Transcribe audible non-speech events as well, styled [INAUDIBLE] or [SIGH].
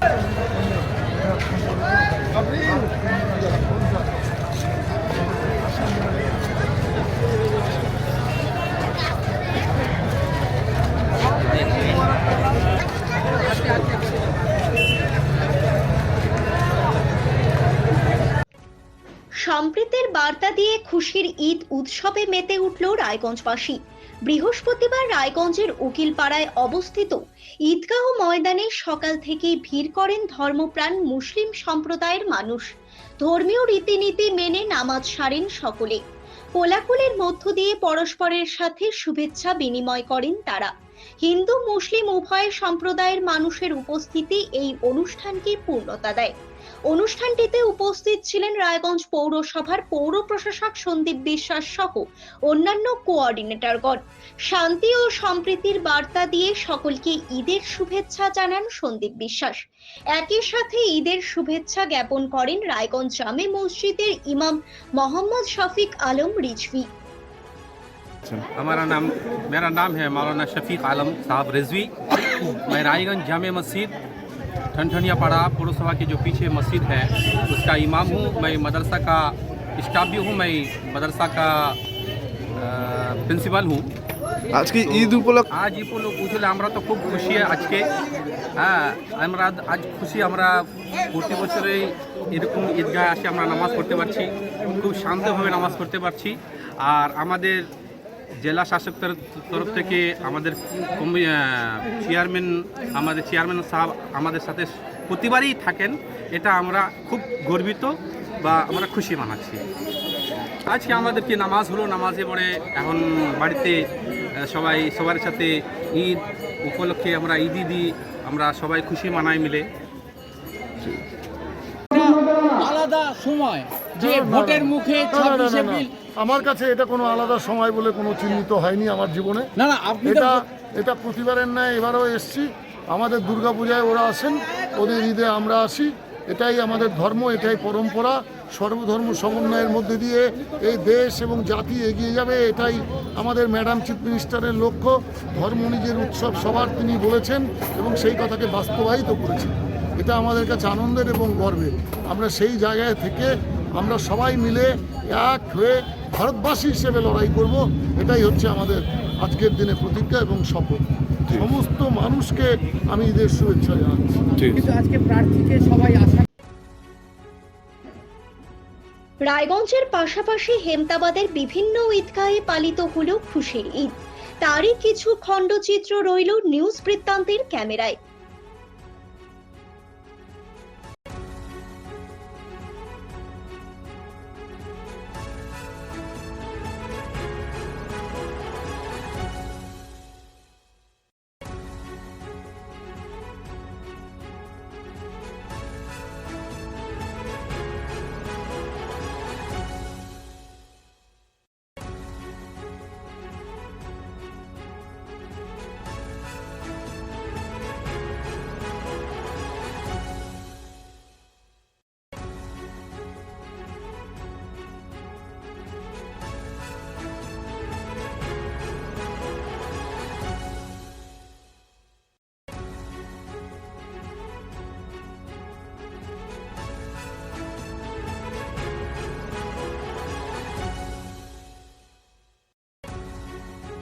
Thank you. বার্তা দিয়ে খুশির ঈদ উৎসবে মেতে উঠল রায়গঞ্জবাসী। বৃহস্পতিবার রায়গঞ্জের উকিলপাড়ায় অবস্থিত ঈদগাহ ময়দানে সকাল থেকেই ভিড় করেন ধর্মপ্রাণ মুসলিম সম্প্রদায়ের মানুষ। ধর্মীয় রীতিনীতি মেনে নামাজ সারেন সকলে। কোলাকুলের মধ্য দিয়ে পরস্পরের সাথে শুভেচ্ছা বিনিময় করেন তারা। হিন্দু মুসলিম উভয় সম্প্রদায়ের মানুষের উপস্থিতি এই অনুষ্ঠানকে পূর্ণতা দেয়। অনুষ্ঠানটিতে উপস্থিত ছিলেন রায়গঞ্জ পৌরসভার পৌর প্রশাসক সন্দীপ বিশ্বাস সহ অন্যান্য কোঅর্ডিনেটরগণ শান্তি ও সম্প্রীতির বার্তা দিয়ে সকলকে ঈদের শুভেচ্ছা জানান সন্দীপ বিশ্বাস একই সাথে ঈদের শুভেচ্ছা জ্ঞাপন করেন রায়গঞ্জ জামে মসজিদের ইমাম মোহাম্মদ শফিক আলম রিজভি हमारा नाम मेरा नाम है मौलाना शफीक आलम साहब रिजवी [COUGHS] मैं रायगंज जामे मस्जिद ठनठनिया पाड़ा पौरसभा के जो पीछे मस्जिद है उसका इमाम हूँ मैं मदरसा का स्टाफ भी हूँ मैं मदरसा का प्रिंसिपल हूँ আজকে ঈদ উপলক্ষে আজ এই উপলক্ষ বুঝলে আমরা তো খুব খুশি আজকে হ্যাঁ আমরা আজ খুশি আমরা প্রতি বছরেই এরকম ঈদগাহে আসে আমরা নামাজ পড়তে পারছি খুব শান্তভাবে নামাজ পড়তে পারছি আর আমাদের জেলা শাসক তরফ- তরফ থেকে আমাদের চেয়ারম্যান আমাদের চেয়ারম্যান সাহেব আমাদের সাথে প্রতিবারই থাকেন। এটা আমরা খুব গর্বিত বা আমরা খুশি মানাচ্ছি। আজকে আমাদেরকে নামাজ হলো, নামাজে পড়ে এখন বাড়িতে সবাই, সবার সাথে ঈদ উপলক্ষে আমরা ঈদি দিই আমরা সবাই খুশি মানাই মিলে। আলাদা সময়। যে ভোটের মুখে ছাব্বিশে আমার কাছে এটা কোনো আলাদা সময় বলে কোনো চিহ্নিত হয়নি আমার জীবনে। না না আপনি এটা এটা প্রতিবারের ন্যায় এবারেও এসছি। আমাদের দুর্গাপূজায় ওরা আসেন ওদের ঈদে আমরা আসি। এটাই আমাদের ধর্ম এটাই পরম্পরা। সর্বধর্ম সমন্বয়ের মধ্যে দিয়ে এই দেশ এবং জাতি এগিয়ে যাবে এটাই আমাদের ম্যাডাম চিফ মিনিস্টারের লক্ষ্য। ধর্ম নিজের উৎসব সবার তিনি বলেছেন এবং সেই কথাকে বাস্তবায়িত করেছেন। এটা আমাদের কাছে আনন্দের এবং গর্বের। আমরা সেই জায়গায় থেকে আমরা সবাই মিলে এক হয়ে ভারতবাসী হিসেবে লড়াই করব। এটাই হচ্ছে আমাদের আজকের দিনে প্রতিজ্ঞা এবং শপথ। সমস্ত মানুষকে আমি ঈদের শুভেচ্ছা জানাচ্ছি। কিন্তু আজকে প্রার্থীকে সবাই আশা রায়গঞ্জের পাশাপাশি হেমতাবাদের বিভিন্ন ঈদগাহে পালিত হলো খুশির ঈদ। তারই কিছু খণ্ডচিত্র রইল নিউজ বৃত্তান্তের ক্যামেরায়।